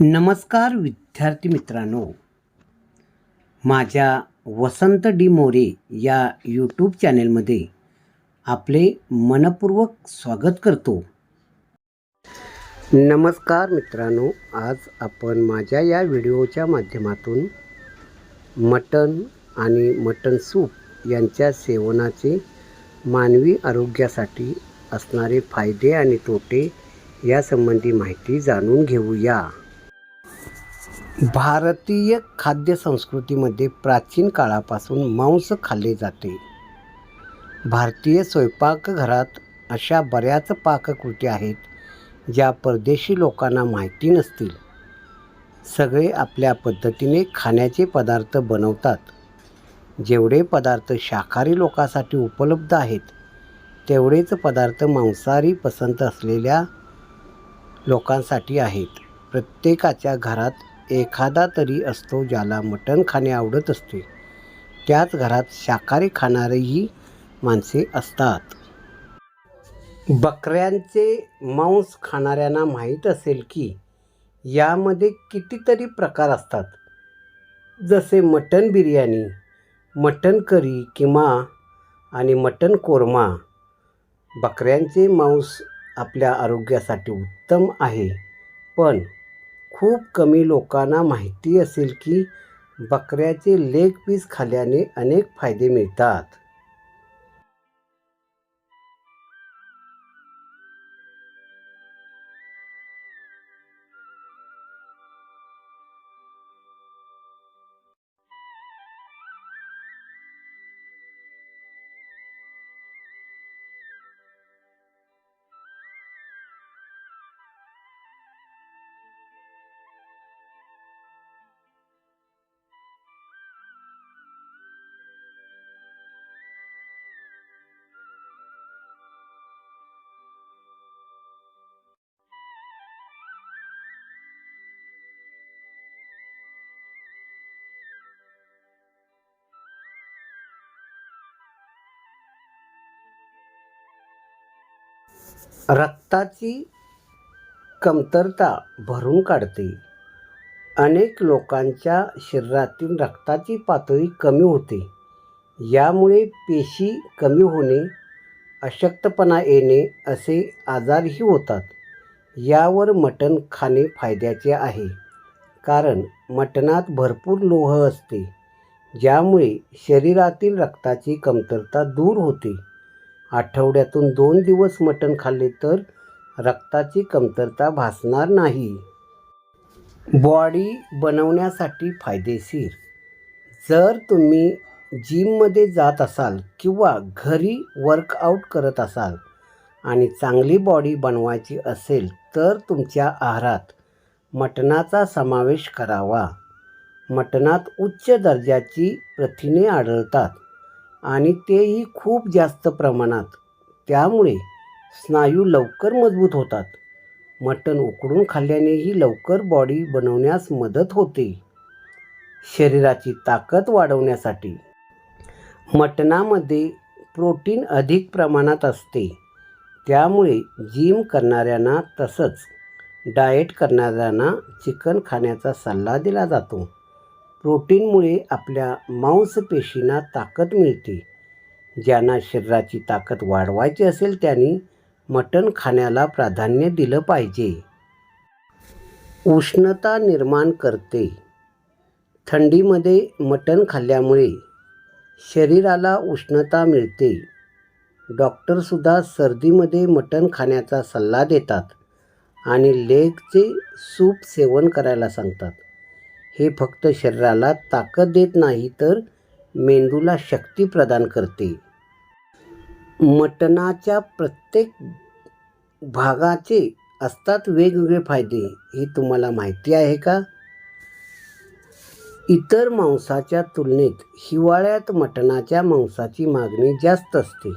नमस्कार विद्यार्थी मित्रांनो. माझ्या वसंत डी मोरे या यूट्यूब चॅनेलमध्ये आपले मनपूर्वक स्वागत करतो. नमस्कार मित्रांनो आज आपण माझ्या या व्हिडिओच्या माध्यमातून मटण आणि मटण सूप यांच्या सेवनाचे मानवी आरोग्यासाठी असणारे फायदे आणि तोटे यासंबंधी माहिती जाणून घेऊया. भारतीय खाद्य संस्कृतीमध्ये प्राचीन काळापासून मांस खाल्ले जाते. भारतीय स्वयंपाकघरात अशा बऱ्याच पाककृती आहेत ज्या परदेशी लोकांना माहिती नसतील. सगळे आपल्या पद्धतीने खाण्याचे पदार्थ बनवतात. जेवढे पदार्थ शाकाहारी लोकांसाठी उपलब्ध आहेत तेवढेच पदार्थ मांसाहारी पसंत असलेल्या लोकांसाठी आहेत. प्रत्येकाच्या घरात एखादा तरी असतो ज्याला मटण खाणे आवडत असते. त्याच घरात शाकाहारी खाणारीही माणसे असतात. बकऱ्यांचे मांस खाणाऱ्यांना माहीत असेल की यामध्ये कितीतरी प्रकार असतात. जसे मटण बिर्याणी मटण करी किंवा आणि मटण कोरमा. बकऱ्यांचे मांस आपल्या आरोग्यासाठी उत्तम आहे. पण खूप कमी लोकांना माहिती असेल की बकऱ्याचे लेग पीस खाल्ल्याने अनेक फायदे मिळतात. रक्ताची कमतरता भरून काढते. अनेक लोकांच्या शरीरातील रक्ताची पातळी कमी होते. यामुळे पेशी कमी होणे अशक्तपणा येणे असे आजारही होतात. यावर मटण खाणे फायद्याचे आहे. कारण मटणात भरपूर लोह असते ज्यामुळे शरीरातील रक्ताची कमतरता दूर होते. आठवड्यातून दोन दिवस मटण खाल्ले तर रक्ताची कमतरता भासणार नाही. बॉडी बनवण्यासाठी फायदेशीर. जर तुम्ही जिममध्ये जात असाल किंवा घरी वर्कआउट करत असाल आणि चांगली बॉडी बनवायची असेल तर तुमच्या आहारात मटणाचा समावेश करावा. मटणात उच्च दर्जाची प्रथिने आढळतात. आणि तेही खूप जास्त प्रमाणात. त्यामुळे स्नायू लवकर मजबूत होतात. मटण उकडून खाल्ल्यानेही लवकर बॉडी बनवण्यास मदत होते. शरीराची ताकद वाढवण्यासाठी. मटणामध्ये प्रोटीन अधिक प्रमाणात असते. त्यामुळे जिम करणाऱ्यांना तसंच डाएट करणाऱ्यांना चिकन खाण्याचा सल्ला दिला जातो. प्रोटीनमुळे आपल्या मांसपेशींना ताकद मिळते. ज्यांना शरीराची ताकद वाढवायची असेल त्यांनी मटण खाण्याला प्राधान्य दिलं पाहिजे. उष्णता निर्माण करते. थंडीमध्ये मटण खाल्ल्यामुळे शरीराला उष्णता मिळते. डॉक्टरसुद्धा सर्दीमध्ये मटण खाण्याचा सल्ला देतात आणि लेगचे सूप सेवन करायला सांगतात. हे फक्त शरीराला ताकद देत नाही तर मेंदूला शक्ती प्रदान करते. मटणाच्या प्रत्येक भागाचे असतात वेगवेगळे फायदे हे तुम्हाला माहिती आहे का? इतर मांसाच्या तुलनेत हिवाळ्यात मटणाच्या मांसाची मागणी जास्त असते.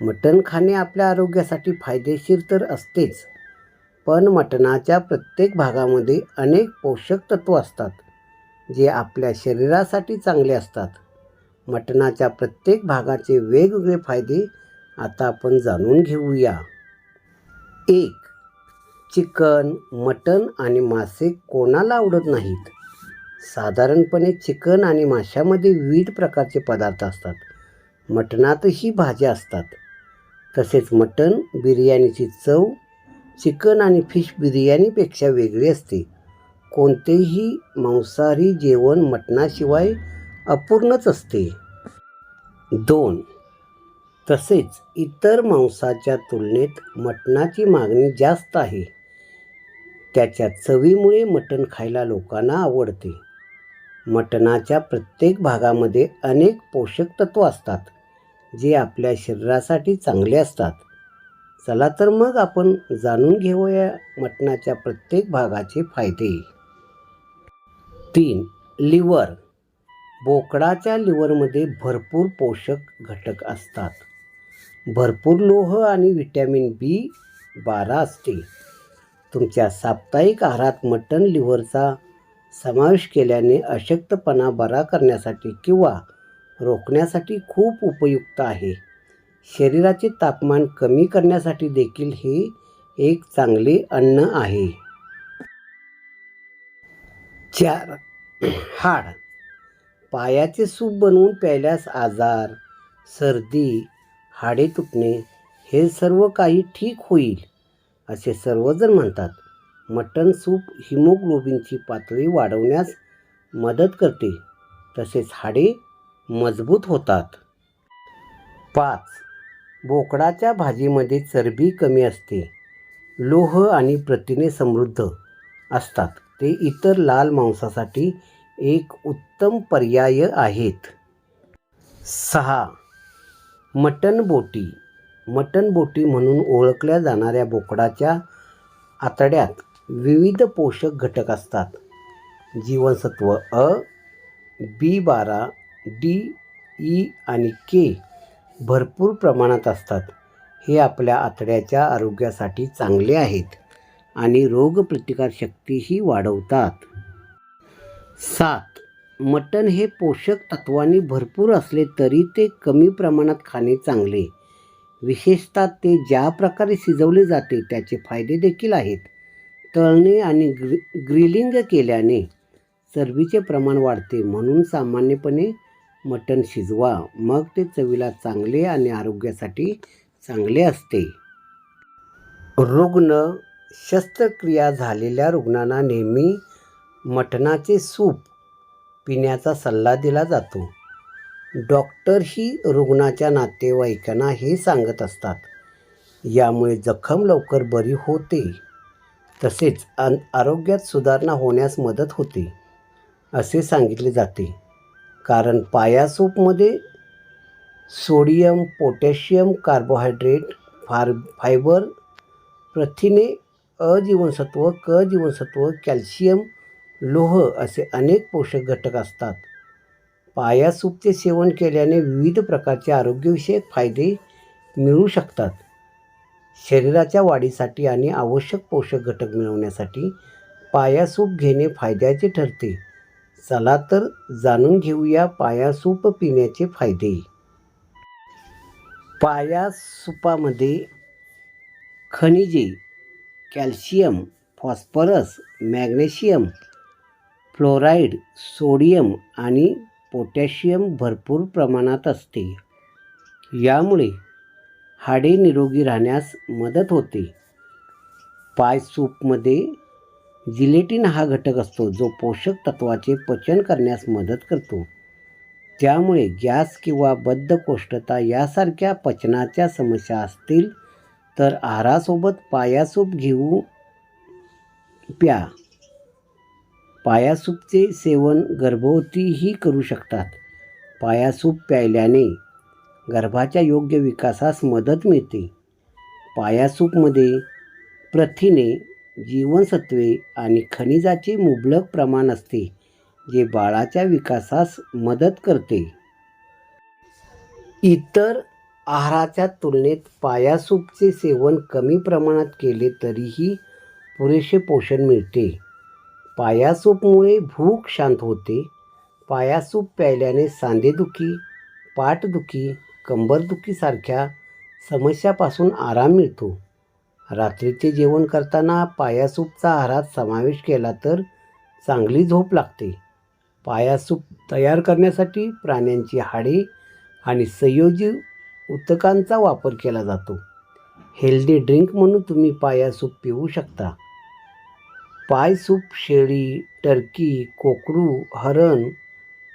मटण खाणे आपल्या आरोग्यासाठी फायदेशीर तर असतेच. पण मटणाच्या प्रत्येक भागामध्ये अनेक पोषक तत्व असतात जे आपल्या शरीरासाठी चांगले असतात. मटणाच्या प्रत्येक भागाचे वेगवेगळे फायदे आता आपण जाणून घेऊया. एक चिकन मटण आणि मासे कोणाला आवडत नाहीत? साधारणपणे चिकन आणि माशामध्ये विविध प्रकारचे पदार्थ असतात. मटणातही भाज्या असतात. तसेच मटण बिर्याणीची चव चिकन आणि फिश बिर्याणीपेक्षा वेगळी असते. कोणतेही मांसाहारी जेवण मटणाशिवाय अपूर्णच असते. दोन तसेच इतर मांसाच्या तुलनेत मटणाची मागणी जास्त आहे. त्याच्या चवीमुळे मटण खायला लोकांना आवडते. मटणाच्या प्रत्येक भागामध्ये अनेक पोषक तत्व असतात जे आपल्या शरीरासाठी चांगले असतात. चला तर मग आपण जाणून घेऊया मटणाच्या प्रत्येक भागाचे फायदे. तीन लिव्हर. बोकडाच्या लिव्हरमध्ये भरपूर पोषक घटक असतात. भरपूर लोह आणि विटॅमिन बी बारा असते. तुमच्या साप्ताहिक आहारात मटण लिव्हरचा समावेश केल्याने अशक्तपणा बरा करण्यासाठी किंवा रोखण्यासाठी खूप उपयुक्त आहे. शरीराचे तापमान कमी करण्यासाठी देखील हे एक चांगले अन्न आहे. चार. हाड. पायाचे सूप बनवून प्यायल्यास आजार सर्दी हाडे तुटणे हे सर्व काही ठीक होईल असे सर्वजण म्हणतात. मटण सूप हिमोग्लोबिनची पातळी वाढवण्यास मदत करते तसेच हाडे मजबूत होतात. पाच. बोकडाच्या भाजीमध्ये चरबी कमी असते. लोह आणि प्रथिने समृद्ध असतात. ते इतर लाल मांसासाठी एक उत्तम पर्याय आहेत. सहा. मटण बोटी. मटण बोटी म्हणून ओळखल्या जाणाऱ्या बोकडाच्या आतड्यात विविध पोषक घटक असतात. जीवनसत्व अ बी बारा डी ई आणि के भरपूर प्रमाणात असतात. हे आपल्या आतड्याच्या आरोग्यासाठी चांगले आहेत आणि रोगप्रतिकारशक्तीही वाढवतात. सात. मटण हे पोषक तत्वांनी भरपूर असले तरी ते कमी प्रमाणात खाणे चांगले. विशेषतः ते ज्या प्रकारे शिजवले जाते त्याचे फायदे देखील आहेत. तळणे आणि ग्रि ग्रिलिंग केल्याने चरबीचे प्रमाण वाढते म्हणून सामान्यपणे मटण शिजवा मग ते चवीला चांगले आणि आरोग्यासाठी चांगले असते. रुग्ण शस्त्रक्रिया झालेल्या रुग्णांना नेहमी मटणाचे सूप पिण्याचा सल्ला दिला जातो. डॉक्टरही रुग्णाच्या नातेवाईकांना हे सांगत असतात. यामुळे जखम लवकर बरी होते. तसेच अन आरोग्यात सुधारणा होण्यास मदत होते असे सांगितले जाते. कारण पाया सूपमध्ये सोडियम पोटॅशियम कार्बोहायड्रेट फार फायबर प्रथिने अ जीवनसत्व क जीवनसत्व कॅल्शियम लोह असे अनेक पोषक घटक असतात. पाया सूपचे सेवन केल्याने विविध प्रकारचे आरोग्यविषयक फायदे मिळू शकतात. शरीराच्या वाढीसाठी आणि आवश्यक पोषक घटक मिळवण्यासाठी पाया सूप घेणे फायद्याचे ठरते. चला तर जाणून घेऊया पाया सूप पिण्याचे फायदे. पायासुपामध्ये खनिजे calcium phosphorus magnesium fluoride sodium आणि पोटॅशियम भरपूर प्रमाणात असते. यामुळे हाडे निरोगी राहण्यास मदत होते. पाय सूपमध्ये जिलेटिन हा घटक असतो जो पोषक तत्वाचे पचन करण्यास मदत करतो. त्यामुळे गॅस किंवा बद्धकोष्ठता यासारख्या पचनाच्या समस्या असतील तर आहारासोबत पायासूप घेऊ प्या. पायासूपचे सेवन गर्भवतीही करू शकतात. पायासूप प्यायल्याने गर्भाच्या योग्य विकासास मदत मिळते. पायासूपमध्ये प्रथिने जीवनसत्वे आणि खनिजाचे मुबलक प्रमाण असते जे बाळाच्या विकासास मदत करते. इतर आहाराच्या तुलनेत पायासूपचे सेवन कमी प्रमाणात केले तरीही पुरेसे पोषण मिळते. पायासूपमुळे भूक शांत होते. पायासूप प्यायल्याने सांधेदुखी पाठदुखी कंबरदुखीसारख्या समस्यापासून आराम मिळतो. रात्रीचे जेवण करताना पायासूपचा आहारात समावेश केला तर चांगली झोप लागते. पायासूप तयार करण्यासाठी प्राण्यांची हाडे आणि संयोजी उतकांचा वापर केला जातो. हेल्दी ड्रिंक म्हणून तुम्ही पाया सूप पिऊ शकता. पाय सूप शेळी टर्की कोकरू हरण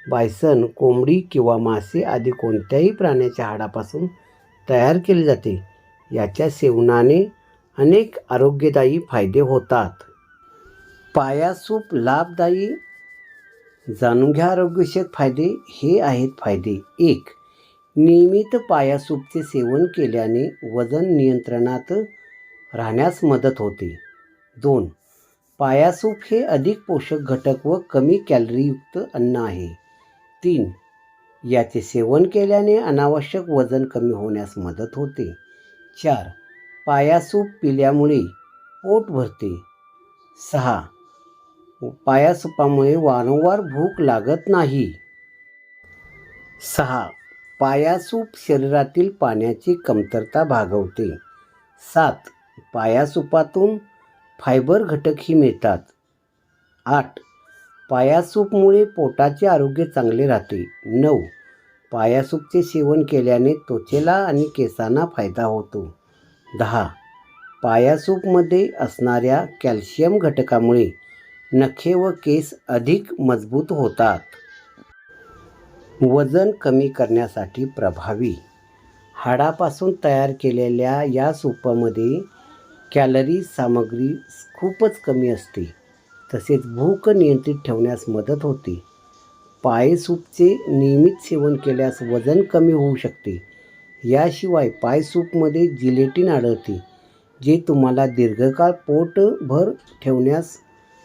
बायसन कोंबडी किंवा मासे आदी कोणत्याही प्राण्याच्या हाडापासून तयार केले जाते. याच्या सेवनाने अनेक आरोग्यदायी फायदे होतात. पायासूप लाभदायी. जाणून घ्या आरोग्यविषयक फायदे. हे आहेत फायदे. एक नियमित पायासूपचे सेवन केल्याने वजन नियंत्रणात राहण्यास मदत होते. दोन पायासूप हे अधिक पोषक घटक व कमी कॅलरीयुक्त अन्न आहे. तीन याचे सेवन केल्याने अनावश्यक वजन कमी होण्यास मदत होते. चार पाया सूप पिल्यामुळे पोट भरते. सहा. पायासुपामुळे वारंवार भूक लागत नाही. सहा. पायासूप शरीरातील पाण्याची कमतरता भागवते. सात. पायासूपातून फायबर घटकही मिळतात. आठ. पायासूपमुळे पोटाचे आरोग्य चांगले राहते. नऊ. पायासूपचे सेवन केल्याने त्वचेला आणि केसांना फायदा होतो. दहा. पायासूपमध्ये असणाऱ्या कॅल्शियम घटकामुळे नखे व केस अधिक मजबूत होतात. वजन कमी करण्यासाठी प्रभावी. हाडापासून तयार केलेल्या या सूपामध्ये कॅलरी सामग्री खूपच कमी असते. तसेच भूक नियंत्रित ठेवण्यास मदत होते. पाय सूपचे नियमित सेवन केल्यास वजन कमी होऊ शकते. याशिवाय पाय सूपमध्ये जिलेटिन आढळते जे तुम्हाला दीर्घकाळ पोटभर ठेवण्यास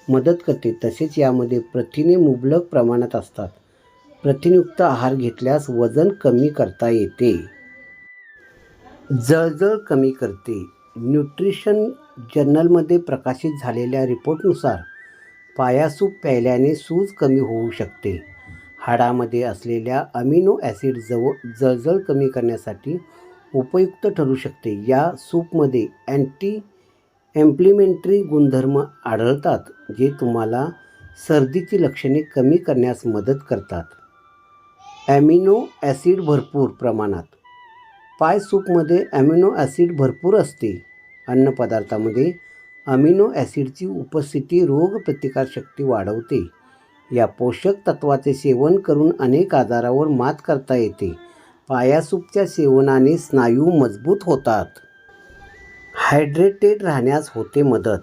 मदत करते. तसेच यामध्ये प्रथिने मुबलक प्रमाणात असतात. प्रथिनयुक्त आहार घेतल्यास वजन कमी करता येते. जळजळ कमी करते. न्यूट्रिशन जर्नलमध्ये प्रकाशित झालेल्या रिपोर्टनुसार पायासूप प्यायल्याने सूज कमी होऊ शकते. हाडामध्ये असलेल्या अमिनो ॲसिड जवळ जळजळ कमी करण्यासाठी उपयुक्त ठरू शकते. या सूपमध्ये अँटी एम्प्लिमेंटरी गुणधर्म आढळतात जे तुम्हाला सर्दीची लक्षणे कमी करण्यास मदत करतात. ॲमिनो ॲसिड भरपूर प्रमाणात. पाय सूपमध्ये ॲमिनो ॲसिड भरपूर असते. अन्नपदार्थामध्ये अमिनो ॲसिडची उपस्थिती रोगप्रतिकारशक्ती वाढवते. या पोषक तत्वाचे सेवन करून अनेक आजारावर मात करता येते. पायासूपच्या सेवनाने स्नायू मजबूत होतात. हायड्रेटेड राहण्यास होते मदत.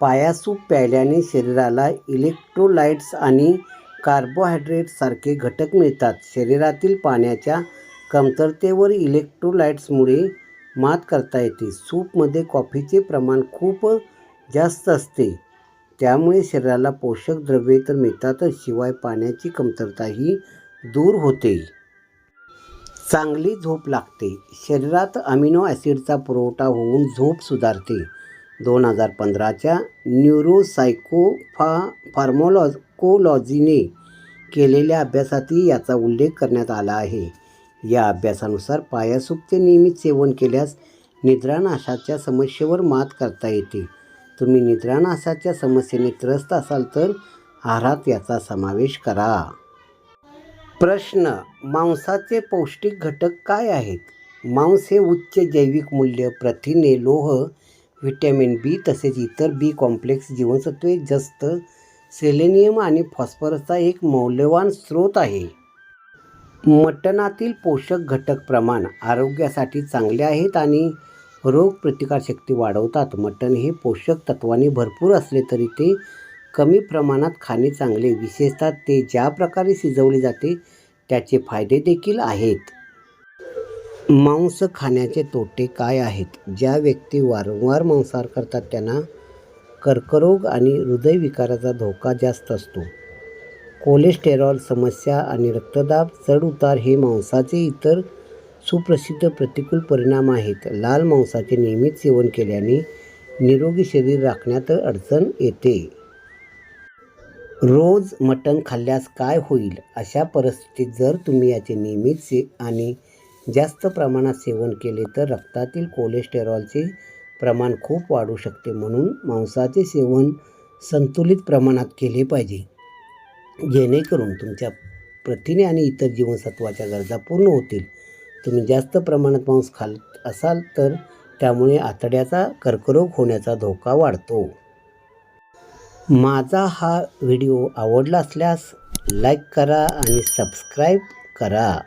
पायासूप प्यायल्याने शरीराला इलेक्ट्रोलाइट्स आणि कार्बोहायड्रेटसारखे घटक मिळतात. शरीरातील पाण्याच्या कमतरतेवर इलेक्ट्रोलाइट्समुळे मात करता येते. सूपमध्ये कॉफीचे प्रमाण खूप जास्त असते. त्यामुळे शरीराला पोषक द्रव्ये तर मिळतातच शिवाय पाण्याची कमतरताही दूर होते. चांगली झोप लागते. शरीरात अमिनो ॲसिडचा पुरवठा होऊन झोप सुधारते. दोन हजार पंधराच्या न्यूरोसायकोफा फार्मोलॉकोलॉजीने केलेल्या अभ्यासातही याचा उल्लेख करण्यात आला आहे. या अभ्यासानुसार पायासूपचे नियमित सेवन केल्यास निद्रानाशाच्या समस्येवर मात करता येते. तुम्ही निद्रानाशाच्या समस्येने त्रस्त असाल तर आहारात याचा समावेश करा. प्रश्न मांसाचे पौष्टिक घटक काय आहेत? मांस हे उच्च जैविक मूल्य प्रथिने लोह व्हिटॅमिन बी तसेच इतर बी कॉम्प्लेक्स जीवनसत्वे जस्त सेलेनियम आणि फॉस्फरसचा एक मौल्यवान स्रोत आहे. मटणातील पोषक घटक प्रमाण आरोग्यासाठी चांगले आहेत आणि रोगप्रतिकारशक्ती वाढवतात. मटण हे पोषक तत्वांनी भरपूर असले तरी ते कमी प्रमाणात खाणे चांगले. विशेषतः ते ज्या प्रकारे शिजवले जाते त्याचे फायदे देखील आहेत. मांस खाण्याचे तोटे काय आहेत? ज्या व्यक्ती वारंवार मांसाहार करतात त्यांना कर्करोग आणि हृदयविकाराचा धोका जास्त असतो. कोलेस्टेरॉल समस्या आणि रक्तदाब चढउतार हे मांसाचे इतर सुप्रसिद्ध प्रतिकूल परिणाम आहेत. लाल मांसाचे नियमित सेवन केल्याने निरोगी शरीर राखण्यात अडचण येते. रोज मटण खाल्ल्यास काय होईल? अशा परिस्थितीत जर तुम्ही याचे नियमित से आणि जास्त प्रमाणात सेवन केले तर रक्तातील कोलेस्टेरॉलचे प्रमाण खूप वाढू शकते म्हणून मांसाचे सेवन संतुलित प्रमाणात केले पाहिजे. जेणेकरून तुमच्या प्रथिने आणि इतर जीवनसत्वाच्या गरजा पूर्ण होतील. तुम्ही जास्त प्रमाणात मांस खाल असाल तर त्यामुळे आतड्याचा कर्करोग होण्याचा धोका वाढतो. माझा हा व्हिडिओ आवडला असल्यास लाईक करा आणि सबस्क्राईब करा.